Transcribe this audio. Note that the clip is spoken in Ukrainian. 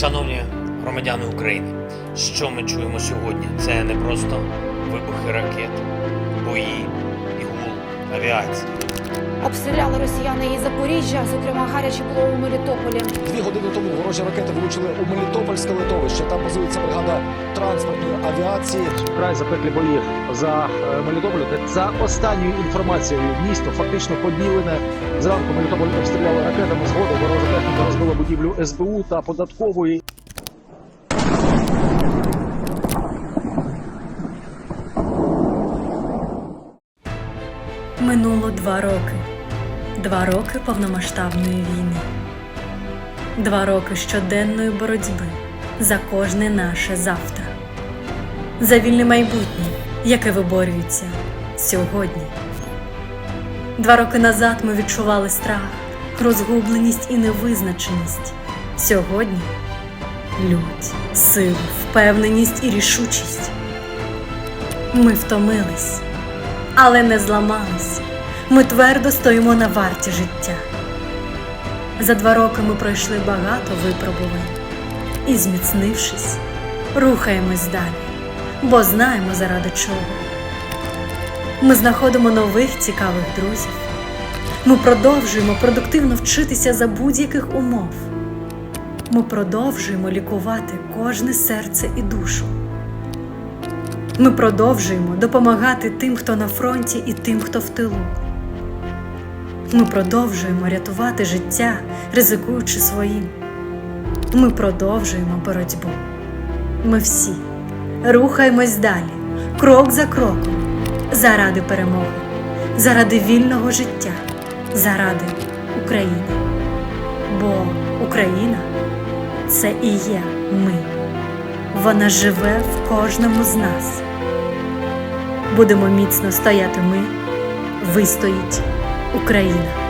Шановні громадяни України, що ми чуємо сьогодні? Це не просто вибухи ракет, бої і гул авіації. Обстріляли росіяни і Запоріжжя, зокрема гаряче було у Мелітополі. Дві години тому ворожі ракети влучили у Мелітопольське литовище. Там базується бригада транспортної авіації. Вкрай запеклі бої за е, Мелітополь. За останньою інформацією, місто фактично поділене. Зранку Мелітополь обстріляли ракетами. Згодом ворожа техніка розбила будівлю СБУ та податкової. Минуло два роки. Два роки повномасштабної війни. Два роки щоденної боротьби за кожне наше завтра. За вільне майбутнє, яке виборюється сьогодні. Два роки назад ми відчували страх, розгубленість і невизначеність. Сьогодні лють, силу, впевненість і рішучість. Ми втомились але не зламались. Ми твердо стоїмо на варті життя. За два роки ми пройшли багато випробувань і, зміцнившись, рухаємось далі, бо знаємо заради чого. Ми знаходимо нових цікавих друзів. Ми продовжуємо продуктивно вчитися за будь-яких умов. Ми продовжуємо лікувати кожне серце і душу. Ми продовжуємо допомагати тим, хто на фронті, і тим, хто в тилу. Ми продовжуємо рятувати життя, ризикуючи своїм. Ми продовжуємо боротьбу. Ми всі рухаємось далі, крок за кроком, заради перемоги, заради вільного життя, заради України. Бо Україна це і є ми. Вона живе в кожному з нас. Будемо міцно стояти ми, вистоїть Україна.